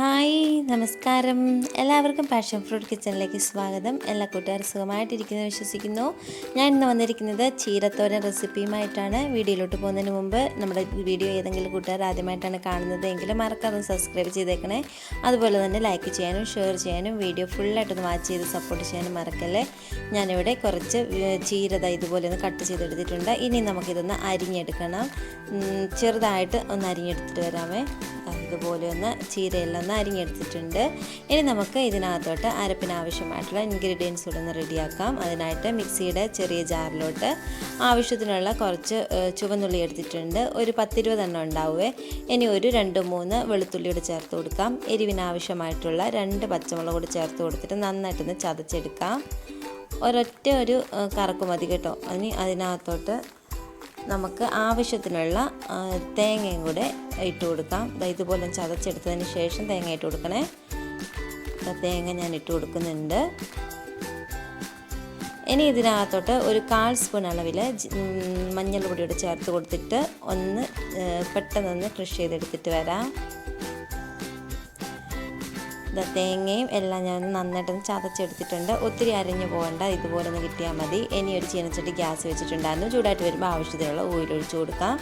Hi നമസ്കാരം. എല്ലാവർക്കും passion fruit കിച്ചണിലേക്ക് സ്വാഗതം. എല്ലാ കൂട്ടുകാർ സുഖമായിട്ടിരിക്കുന്നു വിശ്വസിക്കുന്നു. ഞാൻ ഇന്ന് വന്നിരിക്കുന്നത് ചീരത്തോരൻ റെസിപ്പിയുമായിട്ടാണ്. വീഡിയോയിലോട്ട് പോകുന്നതിന് മുമ്പ് നമ്മുടെ വീഡിയോ ഏതെങ്കിലും കൂട്ടുകാർ ആദ്യമായിട്ടാണ് കാണുന്നത് എങ്കിൽ മറക്കാതെ സബ്സ്ക്രൈബ് ചെയ്തേക്കണേ. അതുപോലെ തന്നെ ലൈക്ക് ചെയ്യാനും ഷെയർ ചെയ്യാനും വീഡിയോ ഫുള്ളായിട്ടൊന്ന് വാച്ച് ചെയ്ത് സപ്പോർട്ട് ചെയ്യാനും മറക്കല്ലേ? ഞാനിവിടെ കുറച്ച് ചീരത ഇതുപോലെ ഒന്ന് കട്ട് ചെയ്തെടുത്തിട്ടുണ്ട്. ഇനി നമുക്കിതൊന്ന് അരിഞ്ഞെടുക്കണം. ചെറുതായിട്ട് ഒന്ന് അരിഞ്ഞെടുത്തിട്ട് വരാമേ. ഇതുപോലെ ഒന്ന് ചീരയെല്ലാം ഒന്ന് അരിഞ്ഞെടുത്തിട്ടുണ്ട്. ഇനി നമുക്ക് ഇതിനകത്തോട്ട് അരപ്പിന് ആവശ്യമായിട്ടുള്ള ഇൻഗ്രീഡിയൻസ് കൂടെ ഒന്ന് റെഡിയാക്കാം. അതിനായിട്ട് മിക്സിയുടെ ചെറിയ ജാറിലോട്ട് ആവശ്യത്തിനുള്ള കുറച്ച് ചുവന്നുള്ളി എടുത്തിട്ടുണ്ട്. ഒരു പത്തിരുപത് എണ്ണം ഉണ്ടാവുമേ ഇനി ഒരു രണ്ട് മൂന്ന് വെളുത്തുള്ളിയോട് ചേർത്ത് കൊടുക്കാം. എരിവിനാവശ്യമായിട്ടുള്ള രണ്ട് പച്ചമുളക് കൂടി ചേർത്ത് കൊടുത്തിട്ട് നന്നായിട്ടൊന്ന് ചതച്ചെടുക്കാം. ഒരൊറ്റ ഒരു കറക്കുമതി കറക്ക് മതി കേട്ടോ. ഇനി അതിനകത്തോട്ട് നമുക്ക് ആവശ്യത്തിനുള്ള തേങ്ങയും കൂടെ ഇട്ട് കൊടുക്കാം. ഇതുപോലെ ചതച്ചെടുത്തതിന് ശേഷം തേങ്ങ ഇട്ട് കൊടുക്കണേ. തേങ്ങ ഞാൻ ഇട്ട് കൊടുക്കുന്നുണ്ട്. ഇനി ഇതിനകത്തോട്ട് ഒരു കാൽ സ്പൂൺ അളവിൽ മഞ്ഞൾ പൊടിയോട് ചേർത്ത് കൊടുത്തിട്ട് ഒന്ന് പെട്ടെന്നൊന്ന് കൃഷി ചെയ്തെടുത്തിട്ട് വരാം. തേങ്ങയും എല്ലാം ഞാൻ നന്നായിട്ടൊന്ന് ചതച്ചെടുത്തിട്ടുണ്ട്. ഒത്തിരി അരിഞ്ഞു പോകണ്ട ഇതുപോലെ ഒന്ന് കിട്ടിയാൽ മതി. ഇനി ഒരു ചീനച്ചട്ടി ഗ്യാസ് വെച്ചിട്ടുണ്ടായിരുന്നു. ചൂടായിട്ട് വരുമ്പോൾ ആവശ്യത്തിനുള്ള ഓയിൽ ഒഴിച്ചു കൊടുക്കാം.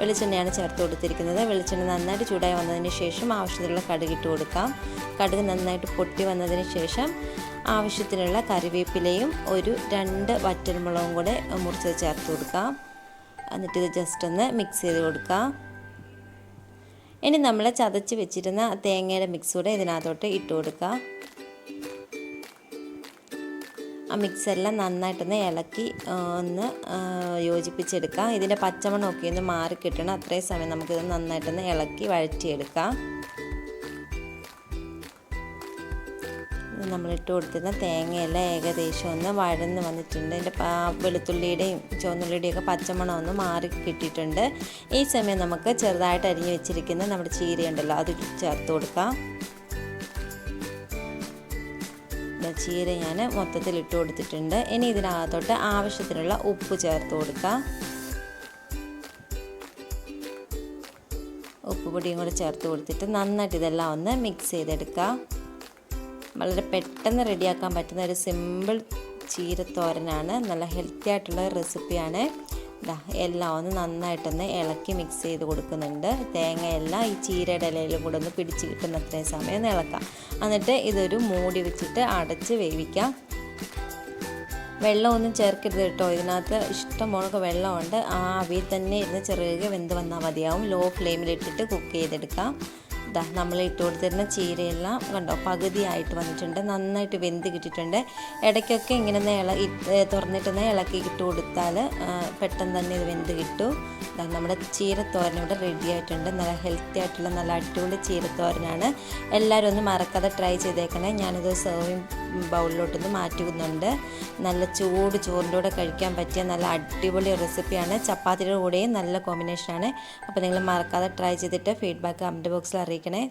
വെളിച്ചെണ്ണയാണ് ചേർത്ത് കൊടുത്തിരിക്കുന്നത്. വെളിച്ചെണ്ണ നന്നായിട്ട് ചൂടായി വന്നതിന് ശേഷം ആവശ്യത്തിനുള്ള കടുക് ഇട്ട് കൊടുക്കാം. കടുക് നന്നായിട്ട് പൊട്ടി വന്നതിന് ശേഷം ആവശ്യത്തിനുള്ള കറിവേപ്പിലയും ഒരു രണ്ട് വറ്റൽമുളകും കൂടെ മുറിച്ചത് ചേർത്ത് കൊടുക്കാം. എന്നിട്ട് ഇത് ജസ്റ്റ് ഒന്ന് മിക്സ് ചെയ്ത് കൊടുക്കാം. ഇനി നമ്മൾ ചതച്ച് വെച്ചിരുന്ന തേങ്ങയുടെ മിക്സ് കൂടെ ഇതിനകത്തോട്ട് ഇട്ട് കൊടുക്കുക ആ മിക്സെല്ലാം നന്നായിട്ടൊന്ന് ഇളക്കി ഒന്ന് യോജിപ്പിച്ചെടുക്കാം. ഇതിന്റെ പച്ചമണമൊക്കെ ഒന്ന് മാറി കിട്ടണം അത്രയും സമയം നമുക്കിത് നന്നായിട്ടൊന്ന് ഇളക്കി വഴറ്റിയെടുക്കാം. നമ്മൾ ഇട്ട് കൊടുത്തിരുന്ന തേങ്ങയെല്ലാം ഏകദേശം ഒന്ന് വഴന്ന് വന്നിട്ടുണ്ട്. അതിന്റെ വെളുത്തുള്ളിയുടെയും ചുവന്നുള്ളിയുടെയും ഒക്കെ പച്ചമണം ഒന്ന് മാറി കിട്ടിയിട്ടുണ്ട്. ഈ സമയം നമുക്ക് ചെറുതായിട്ട് അരിഞ്ഞ് വെച്ചിരിക്കുന്ന നമ്മുടെ ചീരയുണ്ടല്ലോ അത് ചേർത്ത് കൊടുക്കാം. ചീര ഞാൻ മൊത്തത്തിൽ ഇട്ട് കൊടുത്തിട്ടുണ്ട്. ഇനി ഇതിനകത്തോട്ട് ആവശ്യത്തിനുള്ള ഉപ്പ് ചേർത്ത് കൊടുക്കാം. ഉപ്പ് പൊടിയും കൂടെ ചേർത്ത് കൊടുത്തിട്ട് നന്നായിട്ട് ഇതെല്ലാം ഒന്ന് മിക്സ് ചെയ്തെടുക്കാം. വളരെ പെട്ടെന്ന് റെഡിയാക്കാൻ പറ്റുന്ന ഒരു സിമ്പിൾ ചീരത്തോരനാണ്. നല്ല ഹെൽത്തി ആയിട്ടുള്ള റെസിപ്പിയാണ്. എല്ലാം ഒന്ന് നന്നായിട്ടൊന്ന് ഇളക്കി മിക്സ് ചെയ്ത് കൊടുക്കുന്നുണ്ട്. തേങ്ങയെല്ലാം ഈ ചീരയുടെ ഇലയിലും കൂടെ ഒന്ന് പിടിച്ച് കിട്ടുന്ന അത്രയും സമയം ഒന്ന് ഇളക്കാം. എന്നിട്ട് ഇതൊരു മൂടി വെച്ചിട്ട് അടച്ച് വേവിക്കാം. വെള്ളമൊന്നും ചേർക്കരുത് കേട്ടോ. ഇതിനകത്ത് ഇഷ്ടം പോലൊക്കെ വെള്ളമുണ്ട്. ആ അവിയിൽ തന്നെ ഇരുന്ന് ചെറുകെ വെന്ത് വന്നാൽ മതിയാവും. ലോ ഫ്ലെയിമിലിട്ടിട്ട് കുക്ക് ചെയ്തെടുക്കാം. ഇതാ നമ്മൾ ഇട്ട് കൊടുത്തിരുന്ന ചീരയെല്ലാം കണ്ടോ പകുതിയായിട്ട് വന്നിട്ടുണ്ട് നന്നായിട്ട് വെന്ത് കിട്ടിയിട്ടുണ്ട്. ഇടയ്ക്കൊക്കെ ഇങ്ങനെ ഇള തുറന്നിട്ടുന്ന ഇളക്കി ഇട്ട് കൊടുത്താൽ പെട്ടെന്ന് തന്നെ ഇത് വെന്ത് കിട്ടും. നമ്മുടെ ചീരത്തോരൻ ഇവിടെ റെഡി ആയിട്ടുണ്ട്. നല്ല ഹെൽത്തി ആയിട്ടുള്ള നല്ല അടിപൊളി ചീരത്തോരനാണ്. എല്ലാവരും ഒന്ന് മറക്കാതെ ട്രൈ ചെയ്തേക്കണേ. ഞാനിത് സെർവിങ് ബൗളിലോട്ടൊന്ന് മാറ്റുന്നുണ്ട് നല്ല ചൂട് ചോറിന്റെ കൂടെ കഴിക്കാൻ പറ്റിയ നല്ല അടിപൊളി റെസിപ്പിയാണ്. ചപ്പാത്തിയുടെ കൂടെയും നല്ല കോമ്പിനേഷനാണ്. അപ്പോൾ നിങ്ങൾ മറക്കാതെ ട്രൈ ചെയ്തിട്ട് ഫീഡ്ബാക്ക് കമന്റ് ബോക്സിൽ അറിയിക്കണേ.